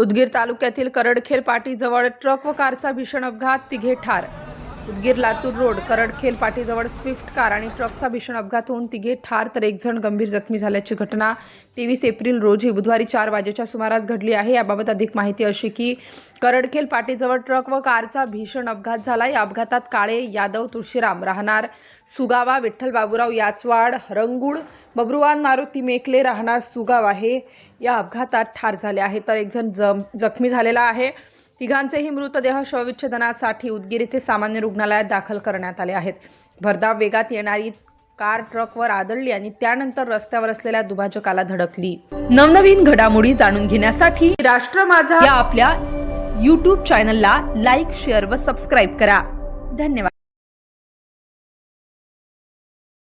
उदगीर तालुक्यातील करडखेल पाटीजवळ ट्रक व कारचा भीषण अपघात तिघे ठार उदगीर लातूर रोड करडखेल पाटीजवळ स्विफ्ट कार आणि ट्रकचा भीषण अपघात होऊन तिघे ठार तर एक जण गंभीर जखमी झाल्याची घटना तेवीस एप्रिल रोजी बुधवारी चार वाजेच्या सुमारास घडली आहे. याबाबत अधिक माहिती अशी की करडखेल पाटीजवळ ट्रक व कारचा भीषण अपघात झाला. या अपघातात काळे यादव तुळशीराम राहणार सुगावा विठ्ठल बाबूराव याचवाड हरंगुळ बबरुवान मारुती मेकले राहणार सुगावा हे या अपघातात ठार झाले आहे तर एक जण जम जखमी झालेला आहे. तिघांचेही मृतदेह शवविच्छेदनासाठी उदगीर येथे सामान्य रुग्णालयात दाखल करण्यात आले आहेत. भरधाव वेगात येणारी कार ट्रकवर आदळली आणि त्यानंतर रस्त्यावर असलेल्या दुभाजकाला धडकली. नवनवीन घडामोडी जाणून घेण्यासाठी राष्ट्र माझा या आपल्या युट्यूब चॅनलला लाईक शेअर व सबस्क्राईब करा. धन्यवाद.